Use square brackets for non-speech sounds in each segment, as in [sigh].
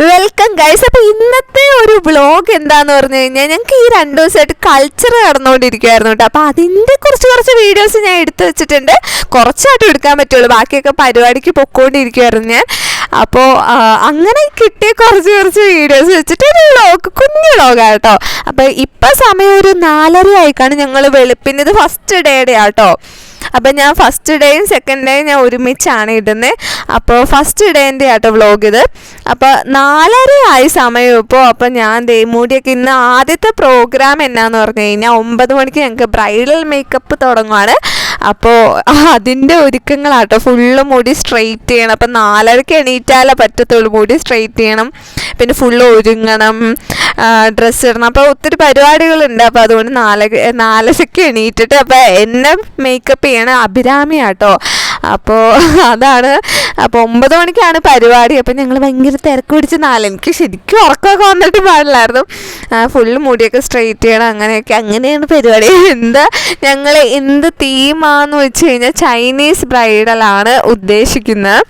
Welcome guys അപ്പോൾ ഇന്നത്തെ ഒരു ബ്ലോഗ് എന്താന്ന് പറഞ്ഞു കഴിഞ്ഞാൽ ഞങ്ങൾക്ക് ഈ രണ്ട് ദിവസമായിട്ട് കൾച്ചർ നടന്നുകൊണ്ടിരിക്കുമായിരുന്നു കേട്ടോ അപ്പോൾ അതിന്റെ കുറച്ച് കുറച്ച് വീഡിയോസ് ഞാൻ എടുത്തു വെച്ചിട്ടുണ്ട്. കുറച്ചായിട്ട് എടുക്കാൻ പറ്റുള്ളൂ. ബാക്കിയൊക്കെ പരിപാടിക്ക് പൊക്കോണ്ടിരിക്കുമായിരുന്നു ഞാൻ. അപ്പോൾ അങ്ങനെ കിട്ടിയ കുറച്ച് കുറച്ച് വീഡിയോസ് വെച്ചിട്ട് ഒരു വ്ളോഗ് കുഞ്ഞു വ്ളോഗാണ് കേട്ടോ അപ്പോൾ ഇപ്പം സമയം ഒരു നാലര ആയിക്കാണ് ഞങ്ങൾ വെളുപ്പിന് ഇത് ഫസ്റ്റ് ഡേയുടെ ആട്ടോ അപ്പം ഞാൻ ഫസ്റ്റ് ഡേയും സെക്കൻഡ് ഡേയും ഞാൻ ഒരുമിച്ചാണ് ഇടുന്നത് അപ്പോൾ ഫസ്റ്റ് ഡേന്റെ ആട്ടോ വ്ളോഗ് ഇത്. അപ്പോൾ നാലര ആയി സമയം ഇപ്പോൾ അപ്പോൾ ഞാൻ ദേ മുടിയൊക്കെ ഇന്ന് ആദ്യത്തെ പ്രോഗ്രാം എന്നാന്ന് പറഞ്ഞു കഴിഞ്ഞാൽ ഒമ്പത് മണിക്ക് ഞങ്ങൾക്ക് ബ്രൈഡൽ മേക്കപ്പ് തുടങ്ങുവാണ്. അപ്പോൾ അതിന്റെ ഒരുക്കങ്ങളാട്ടോ. ഫുള്ള് മുടി സ്ട്രെയിറ്റ് ചെയ്യണം. അപ്പം നാലരയ്ക്ക് എണീറ്റാലേ പറ്റത്തുള്ളൂ. മുടി സ്ട്രെയിറ്റ് ചെയ്യണം. പിന്നെ ഫുള്ള് ഒരുങ്ങണം. ഡ്രസ്സ് ഇടണം. അപ്പോൾ ഒത്തിരി പരിപാടികളുണ്ട്. അപ്പോൾ അതുകൊണ്ട് നാല നാലരയ്ക്ക് എണീറ്റിട്ട് അപ്പോൾ എന്നെ മേക്കപ്പ് ചെയ്യണം അഭിരാമിയാട്ടോ. അപ്പോൾ [laughs] അതാണ്. അപ്പോൾ ഒമ്പത് മണിക്കാണ് പരിപാടി. അപ്പോൾ ഞങ്ങൾ ഭയങ്കര തിരക്ക് പിടിച്ച് നാല്. എനിക്ക് ശരിക്കും ഉറക്കമൊക്കെ വന്നിട്ട് പാടില്ലായിരുന്നു. ഫുള്ള് മുടിയൊക്കെ സ്ട്രെയിറ്റ് ചെയ്യണം അങ്ങനെയൊക്കെ. അങ്ങനെയാണ് പരിപാടി. [laughs] എന്താ ഞങ്ങൾ എന്ത് തീമാന്ന് വെച്ച് കഴിഞ്ഞാൽ ചൈനീസ് ബ്രൈഡലാണ് ഉദ്ദേശിക്കുന്നത്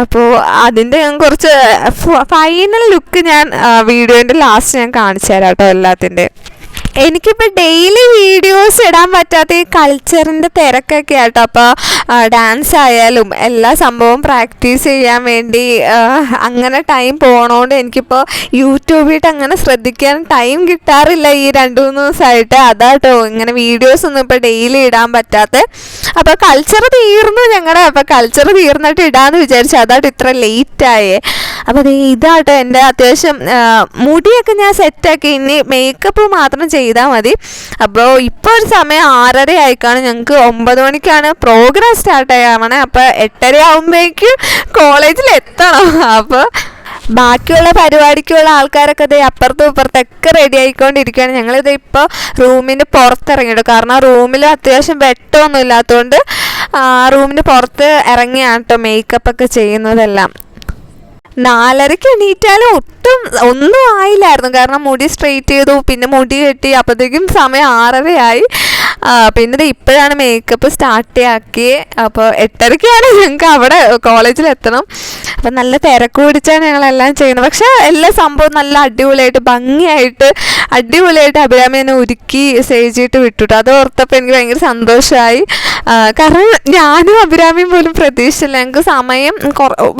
അപ്പോൾ അതിന്റെ ഞാൻ കുറച്ച് ഫൈനൽ ലുക്ക് ഞാൻ വീഡിയോന്റെ ലാസ്റ്റ് ഞാൻ കാണിച്ചു തരാം കേട്ടോ എല്ലാത്തിന്റെ എനിക്കിപ്പോൾ ഡെയിലി വീഡിയോസ് ഇടാൻ പറ്റാത്ത ഈ കൾച്ചറിന്റെ തിരക്കൊക്കെ ആട്ടോ. അപ്പോൾ ഡാൻസ് ആയാലും എല്ലാ സംഭവവും പ്രാക്ടീസ് ചെയ്യാൻ വേണ്ടി അങ്ങനെ ടൈം പോണോണ്ട് എനിക്കിപ്പോൾ യൂട്യൂബിട്ട് അങ്ങനെ ശ്രദ്ധിക്കാൻ ടൈം കിട്ടാറില്ല ഈ രണ്ട് മൂന്ന് ദിവസമായിട്ട് അതാട്ടോ ഇങ്ങനെ വീഡിയോസ് ഒന്നും ഇപ്പോൾ ഡെയിലി ഇടാൻ പറ്റാത്ത. അപ്പോൾ കൾച്ചർ തീർന്നു ഞങ്ങളുടെ അപ്പോൾ കൾച്ചർ തീർന്നിട്ട് ഇടാന്ന് വിചാരിച്ചു. അതാട്ടോ ഇത്ര ലേറ്റായേ അപ്പോൾ ഇതാട്ടോ എന്റെ അത്യാവശ്യം മുടിയൊക്കെ ഞാൻ സെറ്റാക്കി ഇനി മേക്കപ്പ് മാത്രം ചെയ്താൽ മതി. അപ്പോൾ ഇപ്പോൾ ഒരു സമയം ആറര ആയിക്കാണ്. ഞങ്ങൾക്ക് ഒമ്പത് മണിക്കാണ് പ്രോഗ്രാം സ്റ്റാർട്ട് ചെയ്യാവണേ അപ്പോൾ എട്ടര ആകുമ്പോഴേക്കും കോളേജിൽ എത്തണം. അപ്പോൾ ബാക്കിയുള്ള പരിപാടിക്കുള്ള ആൾക്കാരൊക്കെ ദേ അപ്പുറത്തും ഇപ്പുറത്തൊക്കെ റെഡി ആയിക്കൊണ്ടിരിക്കുകയാണ്. ഞങ്ങളിത് ഇപ്പോൾ റൂമിന് പുറത്തിറങ്ങിയിട്ടു കാരണം റൂമിൽ അത്യാവശ്യം വെട്ടമൊന്നും ഇല്ലാത്തതുകൊണ്ട് റൂമിന് പുറത്ത് ഇറങ്ങിയാണ് കേട്ടോ മേക്കപ്പ് ഒക്കെ ചെയ്യുന്നതെല്ലാം. നാലരയ്ക്ക് എണീറ്റാലും ഒട്ടും ഒന്നും ആയില്ലായിരുന്നു. കാരണം മുടി സ്ട്രെയിറ്റ് ചെയ്തു പിന്നെ മുടി കെട്ടി അപ്പോഴത്തേക്കും സമയം ആറരയായി. പിന്നെ ദേ ഇപ്പോഴാണ് മേക്കപ്പ് സ്റ്റാർട്ട് ആക്കി. അപ്പോൾ എട്ടരയ്ക്കാണ് ഞങ്ങൾക്ക് അവിടെ കോളേജിൽ എത്തണം. അപ്പം നല്ല തിരക്ക് പിടിച്ചാണ് ഞങ്ങളെല്ലാം ചെയ്യുന്നത്. പക്ഷേ എല്ലാ സംഭവം നല്ല അടിപൊളിയായിട്ട് ഭംഗിയായിട്ട് അടിപൊളിയായിട്ട് അഭിരാമിനെ ഒരുക്കി ചെയ്തിട്ട് വിട്ടുട്ടോ. അത് ഓർത്തപ്പോൾ എനിക്ക് ഭയങ്കര സന്തോഷമായി കാരണം ഞാനും അഭിരാമിയും പോലും പ്രതീക്ഷിച്ചില്ല. ഞങ്ങൾക്ക് സമയം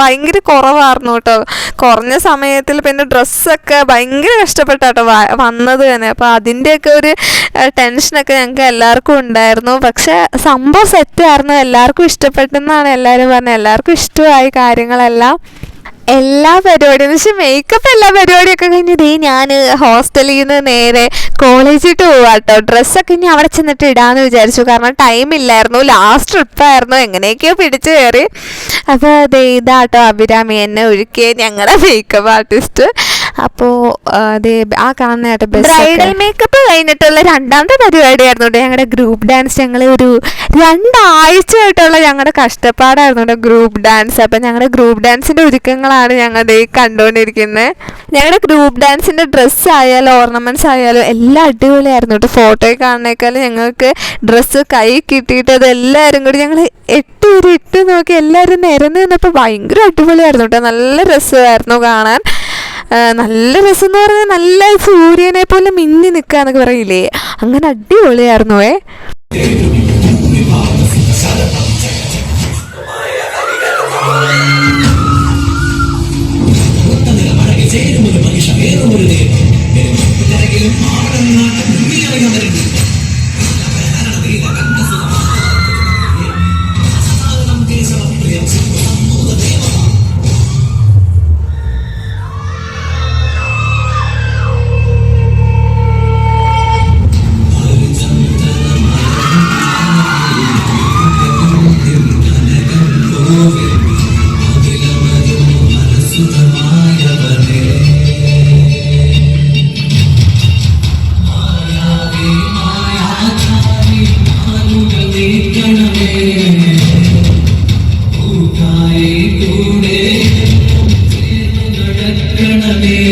ഭയങ്കര കുറവായിരുന്നു കേട്ടോ. കുറഞ്ഞ സമയത്തിൽ പിന്നെ ഡ്രസ്സൊക്കെ ഭയങ്കര കഷ്ടപ്പെട്ടാട്ടോ വന്നത് തന്നെ. അപ്പോൾ അതിന്റെയൊക്കെ ഒരു ടെൻഷനൊക്കെ ഞങ്ങൾക്ക് എല്ലാവർക്കും ഉണ്ടായിരുന്നു. പക്ഷെ സംഭവം സെറ്റായിരുന്നു എല്ലാവർക്കും ഇഷ്ടപ്പെട്ടെന്നാണ് എല്ലാവരും പറഞ്ഞത്. എല്ലാവർക്കും ഇഷ്ടമായി കാര്യങ്ങളെല്ലാം. എല്ലാ പരിപാടിയും പക്ഷെ മേക്കപ്പ് എല്ലാ പരിപാടിയൊക്കെ കഴിഞ്ഞത് ഞാൻ ഹോസ്റ്റലിൽ നിന്ന് നേരെ കോളേജിട്ട് പോവാട്ടോ. ഡ്രസ്സൊക്കെ ഇനി അവിടെ ചെന്നിട്ട് ഇടാന്ന് വിചാരിച്ചു. കാരണം ടൈം ഇല്ലായിരുന്നു. ലാസ്റ്റ് ട്രിപ്പായിരുന്നു എങ്ങനെയൊക്കെയോ പിടിച്ചു കയറി. അപ്പോൾ ദേ ഇതാട്ടോ അഭിരാമി എന്നെ ഒഴുക്കിയ ഞങ്ങളുടെ മേക്കപ്പ് ആർട്ടിസ്റ്റ് അപ്പോൾ അതേ ആ കാണുന്നതായിട്ട് ബ്രൈഡൽ മേക്കപ്പ് കഴിഞ്ഞിട്ടുള്ള രണ്ടാമത്തെ പരിപാടിയായിരുന്നു കേട്ടോ ഞങ്ങളുടെ ഗ്രൂപ്പ് ഡാൻസ് ഞങ്ങൾ ഒരു രണ്ടാഴ്ച ആയിട്ടുള്ള ഞങ്ങളുടെ കഷ്ടപ്പാടായിരുന്നു ഗ്രൂപ്പ് ഡാൻസ് അപ്പം ഞങ്ങളുടെ ഗ്രൂപ്പ് ഡാൻസിന്റെ ഒരുക്കങ്ങളാണ് ഞങ്ങൾ ദേ കണ്ടുകൊണ്ടിരിക്കുന്നത് ഞങ്ങളുടെ ഗ്രൂപ്പ് ഡാൻസിന്റെ ഡ്രസ്സ് ആയാലും ഓർണമെന്റ്സ് ആയാലും എല്ലാം അടിപൊളിയായിരുന്നു കേട്ടോ. ഫോട്ടോയിൽ കാണുന്നേക്കാളും ഞങ്ങൾക്ക് ഡ്രസ്സ് കൈ കിട്ടിയിട്ട് അത് എല്ലാവരും കൂടി ഞങ്ങൾ എട്ട് പേര് ഇട്ട് നോക്കി എല്ലാവരും നിരന്ന് നിന്നപ്പോൾ ഭയങ്കര അടിപൊളിയായിരുന്നു കേട്ടോ. നല്ല രസമായിരുന്നു കാണാൻ. നല്ല രസം എന്ന് പറഞ്ഞാൽ നല്ല സൂര്യനെ പോലെ മിന്നി നിൽക്കുക എന്നൊക്കെ പറയില്ലേ? അങ്ങനെ അടിപൊളിയായിരുന്നു ഏ?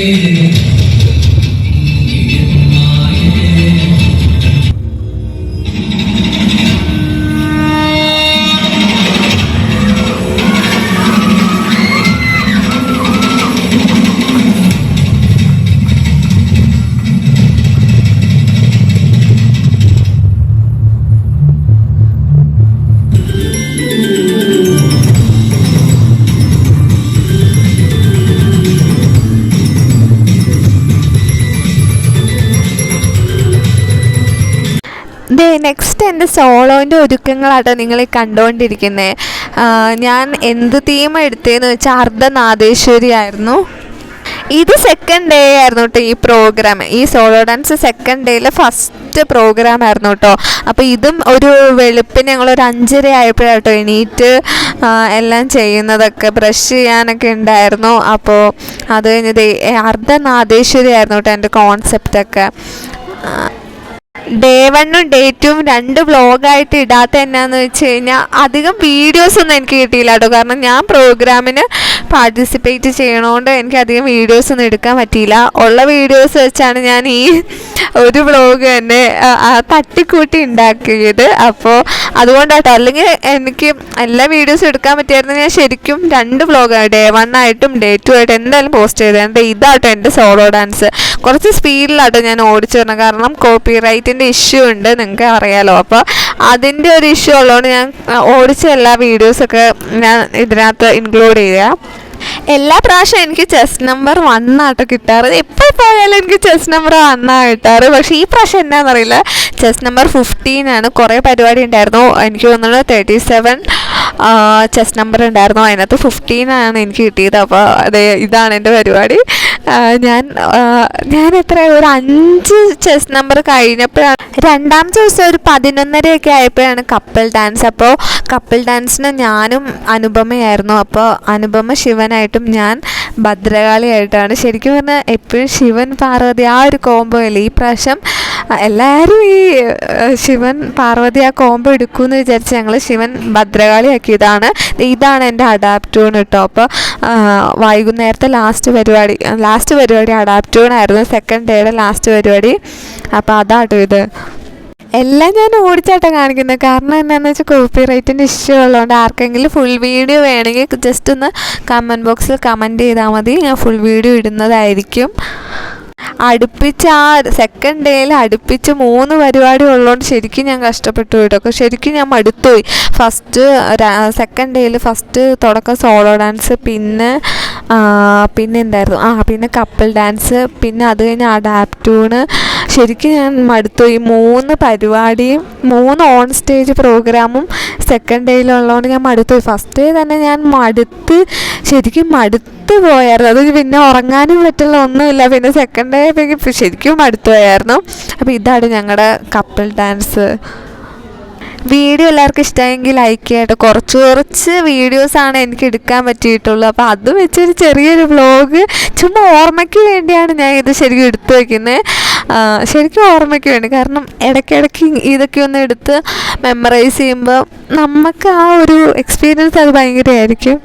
You. നെക്സ്റ്റ് എന്റെ സോളോന്റെ ഒരുക്കങ്ങളാട്ടോ നിങ്ങൾ കണ്ടുകൊണ്ടിരിക്കുന്നത് ഞാൻ എന്ത് തീം എടുത്തതെന്ന് വെച്ചാൽ അർദ്ധനാദേശ്വരി ആയിരുന്നു. ഇത് സെക്കൻഡ് ഡേ ആയിരുന്നു കേട്ടോ ഈ പ്രോഗ്രാം ഈ സോളോ ഡാൻസ് സെക്കൻഡ് ഡേയിലെ ഫസ്റ്റ് പ്രോഗ്രാം ആയിരുന്നു കേട്ടോ അപ്പോൾ ഇതും ഒരു വെളുപ്പിന് ഞങ്ങൾ ഒരു അഞ്ചര ആയപ്പോഴാട്ടോ എണീറ്റ് എല്ലാം ചെയ്യുന്നതൊക്കെ ബ്രഷ് ചെയ്യാനൊക്കെ ഉണ്ടായിരുന്നു. അപ്പോൾ അത് കഴിഞ്ഞത് അർദ്ധനാദേശ്വരി ആയിരുന്നു കേട്ടോ എന്റെ കോൺസെപ്റ്റൊക്കെ ഡേ വണ്ണും ഡേ ടൂവും രണ്ട് വ്ളോഗായിട്ട് ഇടാത്ത എന്നാന്ന് വെച്ച് കഴിഞ്ഞാൽ അധികം വീഡിയോസ് ഒന്നും എനിക്ക് കിട്ടിയില്ല കേട്ടോ. കാരണം ഞാൻ പ്രോഗ്രാമിന് പാർട്ടിസിപ്പേറ്റ് ചെയ്യണോണ്ട് എനിക്ക് അധികം വീഡിയോസ് ഒന്നും എടുക്കാൻ പറ്റിയില്ല. ഉള്ള വീഡിയോസ് വെച്ചാണ് ഞാൻ ഈ ഒരു വ്ളോഗ് തന്നെ തട്ടിക്കൂട്ടി ഉണ്ടാക്കിയത്. അപ്പോൾ അതുകൊണ്ടാട്ടോ അല്ലെങ്കിൽ എനിക്ക് എല്ലാ വീഡിയോസും എടുക്കാൻ പറ്റിയായിരുന്നു ഞാൻ ശരിക്കും രണ്ട് വ്ളോഗാണ് ഡേ വൺ ആയിട്ടും ഡേ ടു ആയിട്ട് എന്തായാലും പോസ്റ്റ് ചെയ്തത്. ഇതാട്ടോ എന്റെ സോളോ ഡാൻസ് കുറച്ച് സ്പീഡിലാട്ടോ ഞാൻ ഓടിച്ചു വരണം കാരണം കോപ്പി റൈറ്റിന്റെ ഇഷ്യൂ ഉണ്ട് നിങ്ങൾക്ക് അറിയാലോ അപ്പോൾ അതിന്റെ ഒരു ഇഷ്യൂ ഉള്ളതുകൊണ്ട് ഞാൻ ഓടിച്ച എല്ലാ വീഡിയോസൊക്കെ ഞാൻ ഇതിനകത്ത് ഇൻക്ലൂഡ് ചെയ്യുക. എല്ലാ പ്രാവശ്യം എനിക്ക് ചെസ് നമ്പർ വൺ ആട്ടോ കിട്ടാറ്. എപ്പോൾ പോയാലും എനിക്ക് ചെസ് നമ്പർ വന്നാ കിട്ടാറ്. പക്ഷേ ഈ പ്രാവശ്യം എന്താണെന്നറിയില്ല ചെസ് നമ്പർ ഫിഫ്റ്റീൻ ആണ്. കുറേ പരിപാടി ഉണ്ടായിരുന്നു. എനിക്ക് തോന്നുന്നു തേർട്ടി സെവൻ ചെസ് നമ്പർ ഉണ്ടായിരുന്നു. അതിനകത്ത് ഫിഫ്റ്റീൻ ആണ് എനിക്ക് കിട്ടിയത്. അപ്പോൾ അതെ ഇതാണ് എന്റെ പരിപാടി. ഞാൻ ഞാൻ എത്ര ഒരു അഞ്ച് ചെസ് നമ്പർ കഴിഞ്ഞപ്പോഴാണ് രണ്ടാമത്തെ ദിവസം ഒരു പതിനൊന്നരയൊക്കെ ആയപ്പോഴാണ് കപ്പിൾ ഡാൻസ് അപ്പോൾ കപ്പിൾ ഡാൻസിന് ഞാനും അനുപമയായിരുന്നു. അപ്പോൾ അനുപമ ശിവനായിട്ടും ഞാൻ ഭദ്രകാളിയായിട്ടാണ്. ശരിക്കും പറഞ്ഞാൽ എപ്പോഴും ശിവൻ പാർവതി ആ ഒരു അല്ലേ? ഈ പ്രാവശ്യം എല്ലാവരും ഈ ശിവൻ പാർവതി ആ കോംബോ എടുക്കുമെന്ന് വിചാരിച്ച് ഞങ്ങൾ ശിവൻ ഭദ്രകാളിയാക്കിയതാണ്. ഇതാണ് എന്റെ അഡാപ്റ്റൂൺ കേട്ടോ. അപ്പോൾ വൈകുന്നേരത്തെ ലാസ്റ്റ് പരിപാടി ലാസ്റ്റ് പരിപാടി അഡാപ്റ്റൂൺ ആയിരുന്നു. സെക്കൻഡ് ഡേയുടെ ലാസ്റ്റ് പരിപാടി. അപ്പോൾ അതാട്ടോ ഇത്. എല്ലാം ഞാൻ ഓടിച്ചാട്ടം കാണിക്കുന്നത് കാരണം എന്താണെന്ന് വെച്ചാൽ കോപ്പി റൈറ്റിന്റെ ഇഷ്യൂ ഉള്ളതുകൊണ്ട് ആർക്കെങ്കിലും ഫുൾ വീഡിയോ വേണമെങ്കിൽ ജസ്റ്റ് ഒന്ന് കമന്റ് ബോക്സിൽ കമന്റ് ചെയ്താൽ മതി. ഞാൻ ഫുൾ വീഡിയോ ഇടുന്നതായിരിക്കും. അടുപ്പിച്ച് ആ സെക്കൻഡ് ഡേയിൽ അടുപ്പിച്ച് മൂന്ന് പരിപാടി ഉള്ളതുകൊണ്ട് ശരിക്കും ഞാൻ കഷ്ടപ്പെട്ടു കേട്ടോ. ശരിക്കും ഞാൻ മടുത്തുപോയി. ഫസ്റ്റ് സെക്കൻഡ് ഡേയിൽ ഫസ്റ്റ് തുടക്കം സോളോ ഡാൻസ് പിന്നെ പിന്നെ എന്തായിരുന്നു? ആ പിന്നെ കപ്പിൾ ഡാൻസ് പിന്നെ അത് കഴിഞ്ഞ് അഡാപ്റ്റൂണ് ശരിക്കും ഞാൻ മടുത്തു. ഈ മൂന്ന് പരിപാടിയും മൂന്ന് ഓൺ സ്റ്റേജ് പ്രോഗ്രാമും സെക്കൻഡ് ഡേയിലുള്ളതുകൊണ്ട് ഞാൻ മടുത്തു. ഫസ്റ്റ് ഡേ തന്നെ ഞാൻ മടുത്ത് ശരിക്കും മടുത്ത് പോയായിരുന്നു. അത് പിന്നെ ഉറങ്ങാനും പറ്റുള്ള ഒന്നുമില്ല. പിന്നെ സെക്കൻഡ് ഡേ ശരിക്കും മടുത്തു പോയായിരുന്നു. അപ്പോൾ ഇതാണ് ഞങ്ങളുടെ കപ്പിൾ ഡാൻസ് വീഡിയോ എല്ലാവർക്കും ഇഷ്ടമായെങ്കിൽ ലൈക്ക് ചെയ്യട്ടെ. കുറച്ച് കുറച്ച് വീഡിയോസാണ് എനിക്ക് എടുക്കാൻ പറ്റിയിട്ടുള്ളൂ. അപ്പോൾ അത് വെച്ചൊരു ചെറിയൊരു വ്ലോഗ് ചുമ്മാ ഓർമ്മയ്ക്ക് വേണ്ടിയാണ് ഞാൻ ഇത് ശരിക്കും എടുത്തു വയ്ക്കുന്നത് ശരിക്കും ഓർമ്മയ്ക്ക് വേണ്ടി. കാരണം ഇടയ്ക്കിടയ്ക്ക് ഇതൊക്കെ ഒന്ന് എടുത്ത് മെമ്മറൈസ് ചെയ്യുമ്പോൾ നമുക്ക് ആ ഒരു എക്സ്പീരിയൻസ് അത് ഭയങ്കരമായിരിക്കും.